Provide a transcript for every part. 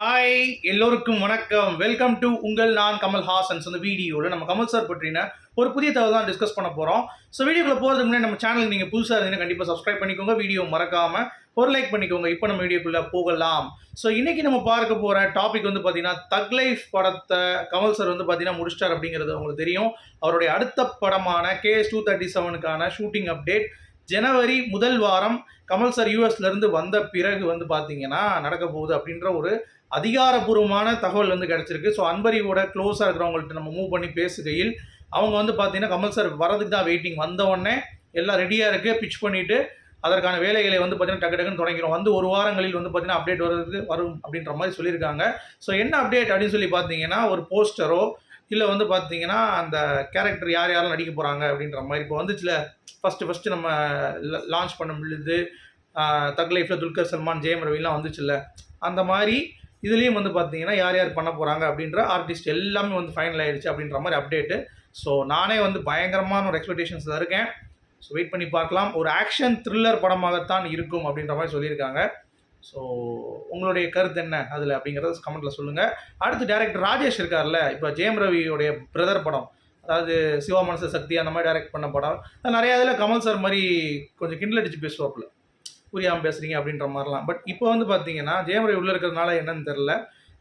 Hi எல்லோருக்கும் வணக்கம். Welcome to உங்கள் நான் கமல் ஹாசன்ஸ் அந்த வீடியோவில் நம்ம கமல் சார் பற்றின ஒரு புதிய தகவல் தான் டிஸ்கஸ் பண்ண போகிறோம் ஸோ வீடியோக்குள்ள போகிறதுக்கு முன்னாடி நம்ம சேனல் நீங்கள் புதுசாக இருந்தீங்கன்னா கண்டிப்பாக சப்ஸ்கிரைப் பண்ணிக்கோங்க. வீடியோ மறக்காமல் ஒரு லைக் பண்ணிக்கோங்க. இப்போ நம்ம வீடியோக்குள்ளே போகலாம். ஸோ இன்றைக்கி நம்ம பார்க்க போகிற டாபிக் வந்து பார்த்தீங்கன்னா தக் லைஃப் படத்தை கமல் சார் வந்து பார்த்தீங்கன்னா முடிச்சிட்டார் அப்படிங்கிறது உங்களுக்கு தெரியும். அவருடைய அடுத்த படமான கேஎஸ் டூ தேர்ட்டி செவனுக்கான ஷூட்டிங் அப்டேட் ஜனவரி முதல் வாரம் கமல் சார் யூஎஸ்லேருந்து வந்த பிறகு வந்து பார்த்தீங்கன்னா நடக்க போகுது அப்படின்ற ஒரு அதிகாரப்பூர்வமான தகவல் வந்து கிடச்சிருக்கு. ஸோ அன்பரியோட க்ளோஸாக இருக்கிறவங்கள்ட்ட நம்ம மூவ் பண்ணி பேசுகையில் அவங்க வந்து பார்த்தீங்கன்னா கமல் சார் வரதுக்கு தான் வெயிட்டிங் வந்த உடனே எல்லாம் ரெடியாக இருக்குது பிச் பண்ணிவிட்டு அதற்கான வேலைகளை வந்து பார்த்தீங்கன்னா டக்கு டக்குன்னு தொடங்கிறோம் வந்து ஒரு வாரங்களில் வந்து பார்த்தீங்கன்னா அப்டேட் வருது வரும் அப்படின்ற மாதிரி சொல்லியிருக்காங்க. ஸோ என்ன அப்டேட் அப்படின்னு சொல்லி பார்த்தீங்கன்னா ஒரு போஸ்டரோ இல்லை வந்து பார்த்தீங்கன்னா அந்த கேரக்டர் யார் யாரும் நடிக்க போகிறாங்க அப்படின்ற மாதிரி. இப்போ வந்துச்சுல ஃபஸ்ட்டு ஃபஸ்ட்டு நம்ம லான்ச் பண்ண முடியுது தக் லைஃப்பில் துல்கர் சல்மான் ஜெயம் ரவிலாம் வந்துச்சுல்ல அந்த மாதிரி இதுலேயும் வந்து பார்த்தீங்கன்னா யார் யார் பண்ண போகிறாங்க அப்படின்ற ஆர்டிஸ்ட் எல்லாமே வந்து ஃபைனல் ஆயிடுச்சு அப்படின்ற மாதிரி அப்டேட்டு ஸோ நானே வந்து பயங்கரமான ஒரு எக்ஸ்பெக்டேஷன்ஸில் இருக்கேன். ஸோ வெயிட் பண்ணி பார்க்கலாம். ஒரு ஆக்ஷன் த்ரில்லர் படமாகத்தான் இருக்கும் அப்படின்ற மாதிரி சொல்லியிருக்காங்க. ஸோ உங்களுடைய கருத்து என்ன அதில் அப்படிங்கிறத கமெண்ட்டில் சொல்லுங்கள் அடுத்து டேரக்டர் ராஜேஷ் இருக்கார்ல இப்போ ஜெயம் ரவியுடைய பிரதர் படம். அதாவது சிவா மனசு சக்தி அந்த மாதிரி டைரக்ட் பண்ண படம். நிறையா இதில் கமல் சார் மாதிரி கொஞ்சம் கிண்டல் அடிச்சு பேசுவாப்புல. புரியாமல் பேசுகிறீங்க அப்படின்ற மாதிரிலாம். பட் இப்போ வந்து பார்த்தீங்கன்னா ஜெயம் ரவி உள்ளே இருக்கிறதுனால என்னன்னு தெரில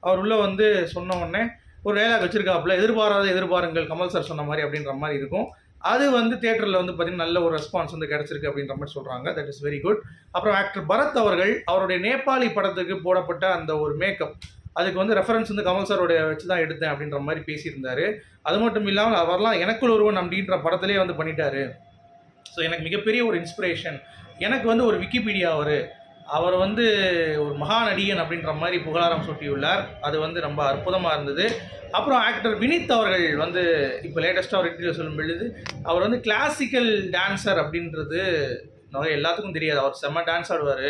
அவர் உள்ளே வந்து சொன்ன உடனே ஒரு டைலாக் வச்சுருக்காப்புல எதிர்பாராத எதிர்பாருங்கள் கமல் சார் சொன்ன மாதிரி அப்படின்ற மாதிரி இருக்கும். அது வந்து தேட்டரில் வந்து பார்த்திங்கன்னா நல்ல ஒரு ரெஸ்பான்ஸ் வந்து கிடச்சிருக்கு அப்படின்ற மாதிரி சொல்கிறாங்க தட் இஸ் வெரி குட் அப்புறம் ஆக்டர் பரத் அவர்கள் அவருடைய நேபாளி படத்துக்கு போடப்பட்ட அந்த ஒரு மேக்கப் அதுக்கு வந்து ரெஃபரன்ஸ் வந்து கமல் சாரோடைய வச்சு தான் எடுத்தேன் அப்படின்ற மாதிரி பேசியிருந்தாரு. அது மட்டும் இல்லாமல் அவர்லாம் எனக்குள் ஒருவன் அப்படின்ற படத்துலேயே வந்து பண்ணிட்டாரு. ஸோ எனக்கு மிகப்பெரிய ஒரு இன்ஸ்பிரேஷன் எனக்கு வந்து ஒரு விக்கிபீடியா அவர். அவர் வந்து ஒரு மகாநடிகன் அப்படின்ற மாதிரி புகழாரம் சூட்டியுள்ளார். அது வந்து ரொம்ப அற்புதமாக இருந்தது. அப்புறம் ஆக்டர் வினித் அவர்கள் வந்து இப்போ லேட்டஸ்ட்டாக ஒரு இன்டர்வியூ சொல்லும் பொழுது அவர் வந்து கிளாசிக்கல் டான்ஸர் அப்படின்றது நிறைய எல்லாத்துக்கும் தெரியாது. அவர் செம்ம டான்ஸ் ஆடுவார்.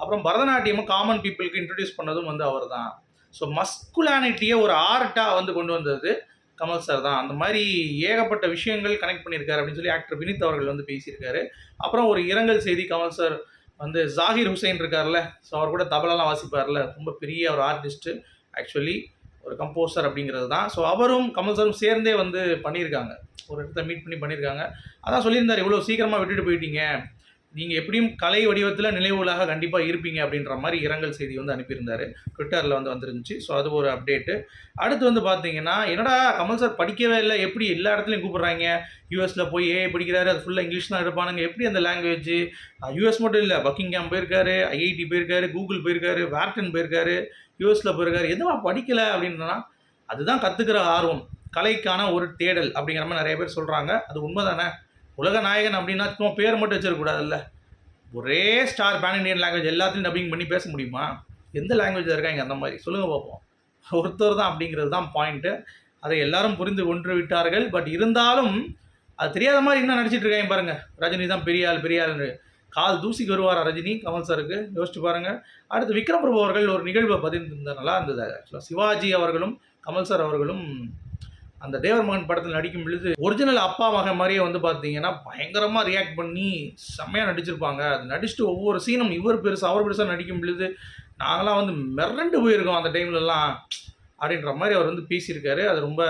அப்புறம் பரதநாட்டியமும் காமன் பீப்புளுக்கு இன்ட்ரடியூஸ் பண்ணதும் வந்து அவர் தான் ஸோ மஸ்குலானிட்டியை ஒரு ஆர்ட்டாக வந்து கொண்டு வந்தது கமல் சார் தான். அந்த மாதிரி ஏகப்பட்ட விஷயங்கள் கனெக்ட் பண்ணியிருக்காரு அப்படின்னு சொல்லி ஆக்டர் வினித் அவர்கள் வந்து பேசியிருக்காரு. அப்புறம் ஒரு இரங்கல் செய்தி கமல் சார் வந்து ஜாகிர் ஹுசைன் இருக்கார்ல ஸோ அவர் கூட தபலாலாம் வாசிப்பார்ல. ரொம்ப பெரிய ஒரு ஆர்டிஸ்ட்டு ஆக்சுவலி ஒரு கம்போசர் அப்படிங்கிறது தான். ஸோ அவரும் கமல் சாரும் சேர்ந்தே வந்து பண்ணியிருக்காங்க. ஒரு இடத்த மீட் பண்ணி பண்ணியிருக்காங்க. அதான் சொல்லியிருந்தார் இவ்வளோ சீக்கிரமாக விட்டுட்டு போயிட்டீங்க. நீங்கள் எப்படியும் கலை வடிவத்தில் நினைவுகளாக கண்டிப்பாக இருப்பீங்க அப்படின்ற மாதிரி இரங்கல் செய்தி வந்து அனுப்பியிருந்தார். ட்விட்டரில் வந்து வந்துருந்துச்சு. ஸோ அது ஒரு அப்டேட்டு. அடுத்து வந்து பார்த்தீங்கன்னா என்னடா கமல் சார் படிக்கவே இல்லை எப்படி எல்லா இடத்துலையும் கூப்பிட்றாங்க? யூஎஸில் போய் ஏ படிக்கிறாரு அது ஃபுல்லாக இங்கிலீஷ் தான் எடுப்பானுங்க. எப்படி அந்த லாங்குவேஜ் யூஎஸ் மட்டும் இல்லை பக்கிங்காம் போயிருக்காரு ஐஐடி போயிருக்காரு கூகுள் போயிருக்காரு வேர்டன் போயிருக்காரு யூஎஸில் போயிருக்காரு. எதுவும் படிக்கலை அப்படின்னா அதுதான் கற்றுக்கிற ஆர்வம். கலைக்கான ஒரு தேடல் அப்படிங்கிற மாதிரி நிறைய பேர் சொல்கிறாங்க அது உண்மை தானே உலக நாயகன் அப்படின்னா சும்மா பேர் மட்டும் வச்சிருக்கக்கூடாதுல்ல. ஒரே ஸ்டார் பேன் இண்டியன் லாங்குவேஜ் எல்லாத்தையும் டப்பிங் பண்ணி பேச முடியுமா? எந்த லாங்குவேஜில் இருக்காங்க அந்த மாதிரி? சொல்லுங்கள் பார்ப்போம். ஒருத்தர் தான் அப்படிங்கிறது தான் பாயிண்ட்டு அதை எல்லாரும் புரிந்து கொண்டு விட்டார்கள். பட் இருந்தாலும் அது தெரியாத மாதிரி என்ன நடிச்சிட்டு இருக்காங்க பாருங்கள் ரஜினி தான் பெரிய ஆள் பெரிய ஆள்னு. கால் தூசிக்கு வருவார் ரஜினி? கமல் சாருக்கு. யோசிச்சு பாருங்கள் அடுத்து விக்ரம் பிரபு அவர்கள் ஒரு நிகழ்வை பதிர்ந்திருந்தார் நல்லா இருந்தது. ஆக்சுவலாக சிவாஜி அவர்களும் கமல் சார் அவர்களும் அந்த தேவர்மகன் படத்தில் நடிக்கும் பொழுது ஒரிஜினல் அப்பா மகன் மாதிரியே வந்து பார்த்தீங்கன்னா பயங்கரமாக ரியாக்ட் பண்ணி செம்மையாக நடிச்சிருப்பாங்க. அது நடிச்சுட்டு ஒவ்வொரு சீனும் இவர் பெருசாக அவர் பெருசாக நடிக்கும் பொழுது நாங்களாம் வந்து மிரண்டு போயிருக்கோம் அந்த டைம்லலாம் அப்படின்ற மாதிரி அவர் வந்து பேசியிருக்காரு. அது ரொம்ப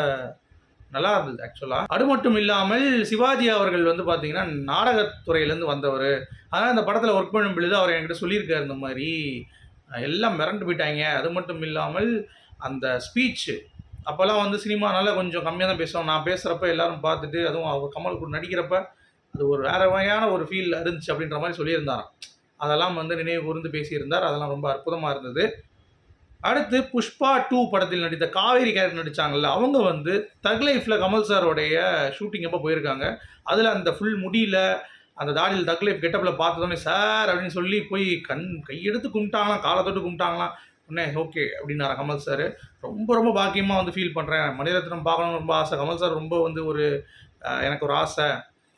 நல்லா இருந்தது ஆக்சுவலாக அது மட்டும் இல்லாமல் சிவாஜி அவர்கள் வந்து பார்த்தீங்கன்னா நாடகத்துறையிலேருந்து வந்தவர். அதனால் இந்த படத்தில் ஒர்க் பண்ணும் பொழுது அவர் என்கிட்ட சொல்லியிருக்காரு இந்த மாதிரி எல்லாம் மிரண்டு போயிட்டாங்க அது மட்டும் இல்லாமல் அந்த ஸ்பீச்சு அப்போல்லாம் வந்து சினிமானால கொஞ்சம் கம்மியாக தான் பேசுவோம் நான் பேசுகிறப்ப எல்லாரும் பார்த்துட்டு அதுவும் அவர் கமல் கூட நடிக்கிறப்ப அது ஒரு வேற வகையான ஒரு ஃபீல் இருந்துச்சு அப்படின்ற மாதிரி சொல்லியிருந்தாராம். அதெல்லாம் வந்து நினைவு கூர்ந்து பேசியிருந்தார். அதெல்லாம் ரொம்ப அற்புதமாக இருந்தது. அடுத்து புஷ்பா டூ படத்தில் நடித்த காவேரி கேரக்டர் நடித்தாங்கல்ல அவங்க வந்து தக் லைஃப்பில் கமல் சாரோடைய ஷூட்டிங் எப்போ போயிருக்காங்க? அதில் அந்த ஃபுல் முடியில் அந்த தாடியில் தக் லைஃப் கெட்டப்பில் பார்த்ததோடனே சார் அப்படின்னு சொல்லி போய் கண் கையெடுத்து கும்பிட்டாங்களாம் காலை தொட்டு கும்பிட்டாங்களாம். உடனே ஓகே அப்படின்னாரு கமல் சார். ரொம்ப ரொம்ப பாக்கியமாக வந்து ஃபீல் பண்ணுறேன் மணிரத்னம் பார்க்கணும்னு ரொம்ப ஆசை. கமல் சார் ரொம்ப வந்து ஒரு எனக்கு ஒரு ஆசை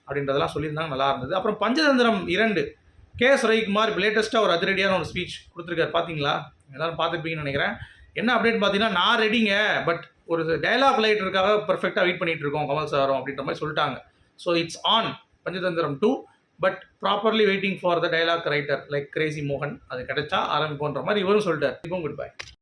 அப்படின்றதெல்லாம் சொல்லியிருந்தாங்க. நல்லா இருந்தது. அப்புறம் பஞ்சதந்திரம் இரண்டு. கே. எஸ் ரவிக்குமார் இப்போ லேட்டஸ்ட்டாக ஒரு அதிரடியான ஒரு ஸ்பீச் கொடுத்துருக்காரு. பார்த்தீங்களா எல்லோரும் பார்த்துருப்பீங்கன்னு நினைக்கிறேன். என்ன அப்டேட் பார்த்தீங்கன்னா நான் ரெடிங்க பட் ஒரு டைலாக் லைட்டருக்காக பர்ஃபெக்டாக வெயிட் பண்ணிகிட்டு இருக்கோம் கமல் சாரும் அப்படின்ற மாதிரி சொல்லிட்டாங்க. So it's on Panchathanthiram two but properly waiting for the dialogue writer like Crazy மோகன் அது கிடைச்சா ஆரம்பிப்போன்ற மாதிரி இவரும் சொல்லிட்டார். இப்போ குட் பை